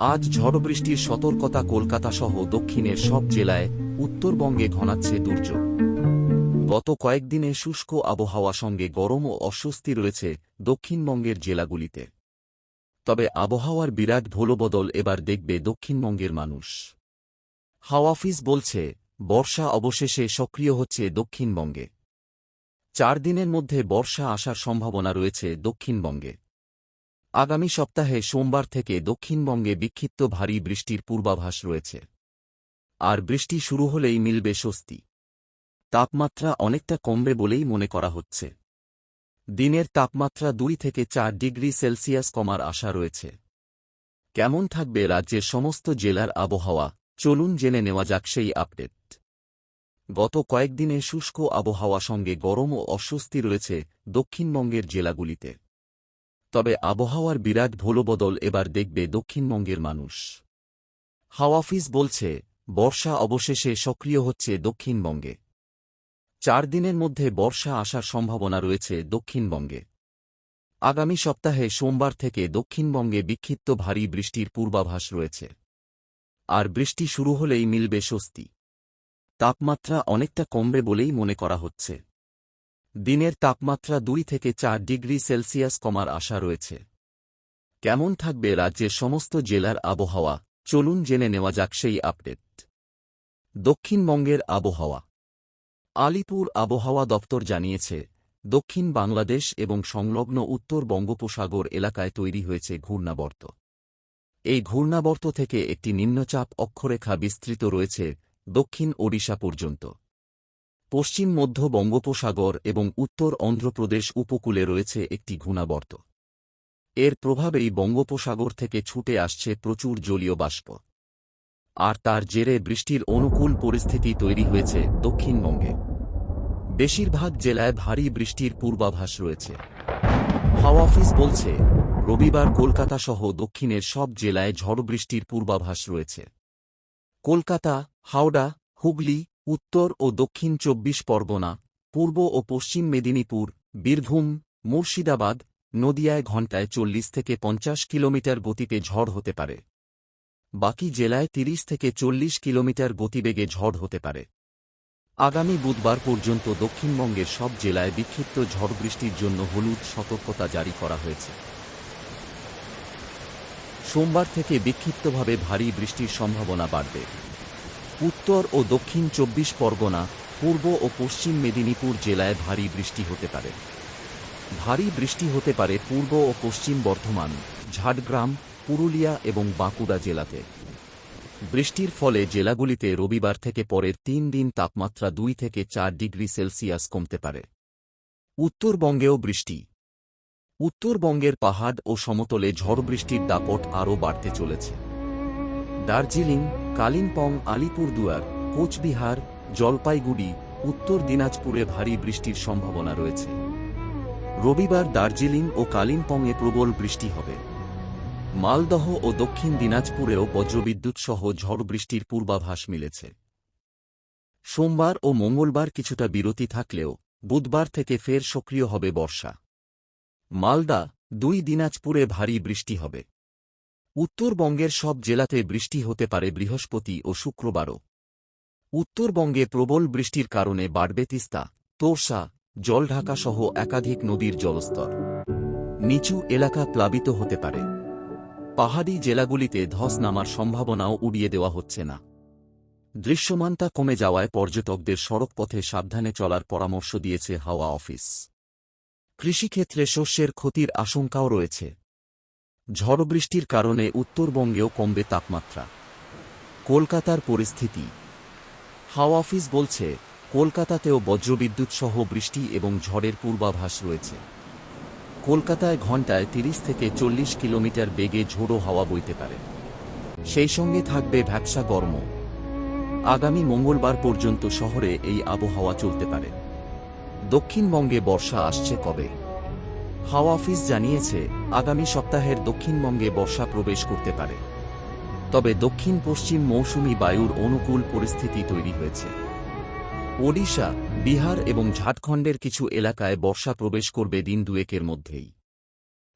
আজ ঝড় বৃষ্টির সতর্কতা কলকাতা সহ দক্ষিণের সব জেলায় উত্তরবঙ্গে ঘনাচ্ছে দুর্যোগ। গত কয়েকদিনে শুষ্ক আবহাওয়া সঙ্গে গরম ও অস্বস্তি রয়েছে দক্ষিণবঙ্গের জেলাগুলিতে। তবে আবহাওয়ার বিরাট ভোলবদল এবার দেখবে দক্ষিণবঙ্গের মানুষ। হাওয়াফিজ বলছে, বর্ষা অবশেষে সক্রিয় হচ্ছে দক্ষিণবঙ্গে। চার দিনের মধ্যে বর্ষা আসার সম্ভাবনা রয়েছে দক্ষিণবঙ্গে। আগামী সপ্তাহে সোমবার থেকে দক্ষিণবঙ্গে বিক্ষিপ্ত ভারী বৃষ্টির পূর্বাভাস রয়েছে। আর বৃষ্টি শুরু হলেই মিলবে স্বস্তি। তাপমাত্রা অনেকটা কমবে বলেই মনে করা হচ্ছে। দিনের তাপমাত্রা দুই থেকে চার ডিগ্রি সেলসিয়াস কমার আশা রয়েছে। কেমন থাকবে রাজ্যের সমস্ত জেলার আবহাওয়া? চলুন জেনে নেওয়া যাক সেই আপডেট। গত কয়েকদিনে শুষ্ক আবহাওয়া সঙ্গে গরম ও অস্বস্তি রয়েছে দক্ষিণবঙ্গের জেলাগুলিতে। তবে আবহাওয়ার বিরাট ভোলবদল এবার দেখবে দক্ষিণবঙ্গের মানুষ। হাওয়াফিজ বলছে, বর্ষা অবশেষে সক্রিয় হচ্ছে দক্ষিণবঙ্গে। চার দিনের মধ্যে বর্ষা আসার সম্ভাবনা রয়েছে দক্ষিণবঙ্গে। আগামী সপ্তাহে সোমবার থেকে দক্ষিণবঙ্গে বিক্ষিপ্ত ভারী বৃষ্টির পূর্বাভাস রয়েছে। আর বৃষ্টি শুরু হলেই মিলবে স্বস্তি। তাপমাত্রা অনেকটা কমবে বলেই মনে করা হচ্ছে। দিনের তাপমাত্রা দুই থেকে চার ডিগ্রি সেলসিয়াস কমার আশা রয়েছে। কেমন থাকবে রাজ্যের সমস্ত জেলার আবহাওয়া? চলুন জেনে নেওয়া যাক সেই আপডেট। দক্ষিণবঙ্গের আবহাওয়া। আলিপুর আবহাওয়া দপ্তর জানিয়েছে, দক্ষিণ বাংলাদেশ এবং সংলগ্ন উত্তর বঙ্গোপসাগর এলাকায় তৈরি হয়েছে ঘূর্ণাবর্ত। এই ঘূর্ণাবর্ত থেকে একটি নিম্নচাপ অক্ষরেখা বিস্তৃত রয়েছে দক্ষিণ ওড়িশা পর্যন্ত। পশ্চিম মধ্য বঙ্গোপসাগর এবং উত্তর অন্ধ্রপ্রদেশ উপকূলে রয়েছে একটি ঘূর্ণাবর্ত। এর প্রভাবেই বঙ্গোপসাগর থেকে ছুটে আসছে প্রচুর জলীয় বাষ্প। আর তার জেরে বৃষ্টির অনুকূল পরিস্থিতি তৈরি হয়েছে দক্ষিণবঙ্গে। বেশিরভাগ জেলায় ভারী বৃষ্টির পূর্বাভাস রয়েছে। হাওয়া অফিস বলছে, রবিবার কলকাতা সহ দক্ষিণের সব জেলায় ঝড় বৃষ্টির পূর্বাভাস রয়েছে। কলকাতা, হাওড়া, হুগলি উত্তর ও দক্ষিণ চব্বিশ পরগনা, পূর্ব ও পশ্চিম মেদিনীপুর, বীরভূম, মুর্শিদাবাদ, নদিয়ায় ঘণ্টায় চল্লিশ থেকে পঞ্চাশ কিলোমিটার গতিতে ঝড় হতে পারে। বাকি জেলায় তিরিশ থেকে চল্লিশ কিলোমিটার গতিবেগে ঝড় হতে পারে। আগামী বুধবার পর্যন্ত দক্ষিণবঙ্গের সব জেলায় বিক্ষিপ্ত ঝড় বৃষ্টির জন্য হলুদ সতর্কতা জারি করা হয়েছে। সোমবার থেকে বিক্ষিপ্তভাবে ভারী বৃষ্টির সম্ভাবনা বাড়বে। উত্তর ও দক্ষিণ চব্বিশ পরগনা, পূর্ব ও পশ্চিম মেদিনীপুর জেলায় ভারী বৃষ্টি হতে পারে। ভারী বৃষ্টি হতে পারে পূর্ব ও পশ্চিম বর্ধমান, ঝাড়গ্রাম, পুরুলিয়া এবং বাঁকুড়া জেলাতে। বৃষ্টির ফলে জেলাগুলিতে রবিবার থেকে পরের তিন দিন তাপমাত্রা দুই থেকে চার ডিগ্রি সেলসিয়াস কমতে পারে। উত্তরবঙ্গেও বৃষ্টি। উত্তরবঙ্গের পাহাড় ও সমতলে ঝড় বৃষ্টির দাপট আরও বাড়তে চলেছে। দার্জিলিং, কালিম্পং আলিপুরদুয়ার কোচবিহার, জলপাইগুড়ি, উত্তর দিনাজপুরে ভারী বৃষ্টির সম্ভাবনা রয়েছে। রবিবার দার্জিলিং ও কালিম্পংয়ে প্রবল বৃষ্টি হবে। মালদহ ও দক্ষিণ দিনাজপুরেও বজ্রবিদ্যুৎ সহ ঝড় বৃষ্টির পূর্বাভাস মিলেছে। সোমবার ও মঙ্গলবার কিছুটা বিরতি থাকলেও বুধবার থেকে ফের সক্রিয় হবে বর্ষা। মালদা, দুই দিনাজপুরে ভারী বৃষ্টি হবে। উত্তরবঙ্গের সব জেলাতে বৃষ্টি হতে পারে বৃহস্পতি ও শুক্রবারও। উত্তরবঙ্গে প্রবল বৃষ্টির কারণে বাড়বে তিস্তা, তোরসা জলঢাকা সহ একাধিক নদীর জলস্তর। নিচু এলাকা প্লাবিত হতে পারে। পাহাড়ি জেলাগুলিতে ধস নামার সম্ভাবনাও উড়িয়ে দেওয়া হচ্ছে না। দৃশ্যমানতা কমে যাওয়ায় পর্যটকদের সড়কপথে সাবধানে চলার পরামর্শ দিয়েছে হাওয়া অফিস। কৃষিক্ষেত্রে শস্যের ক্ষতির আশঙ্কাও রয়েছে। ঝড় বৃষ্টির কারণে উত্তরবঙ্গেও কমবে তাপমাত্রা। কলকাতার পরিস্থিতি। হাওয়া অফিস বলছে, কলকাতাতেও বজ্রবিদ্যুৎ সহ বৃষ্টি এবং ঝড়ের পূর্বাভাস রয়েছে। কলকাতায় ঘণ্টায় তিরিশ থেকে চল্লিশ কিলোমিটার বেগে ঝোড়ো হাওয়া বইতে পারে। সেই সঙ্গে থাকবে ভ্যাবসা গরম। আগামী মঙ্গলবার পর্যন্ত শহরে এই আবহাওয়া চলতে পারে। দক্ষিণবঙ্গে বর্ষা আসছে কবে? হাওয়া অফিস জানিয়েছে, আগামী সপ্তাহের দক্ষিণবঙ্গে বর্ষা প্রবেশ করতে পারে। তবে দক্ষিণ পশ্চিম মৌসুমি বায়ুর অনুকূল পরিস্থিতি তৈরি হয়েছে। ওডিশা, বিহার এবং ঝাড়খণ্ডের কিছু এলাকায় বর্ষা প্রবেশ করবে দিন দুয়েকের মধ্যেই।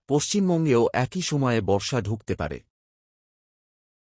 পশ্চিমবঙ্গেও একই সময়ে বর্ষা ঢুকতে পারে।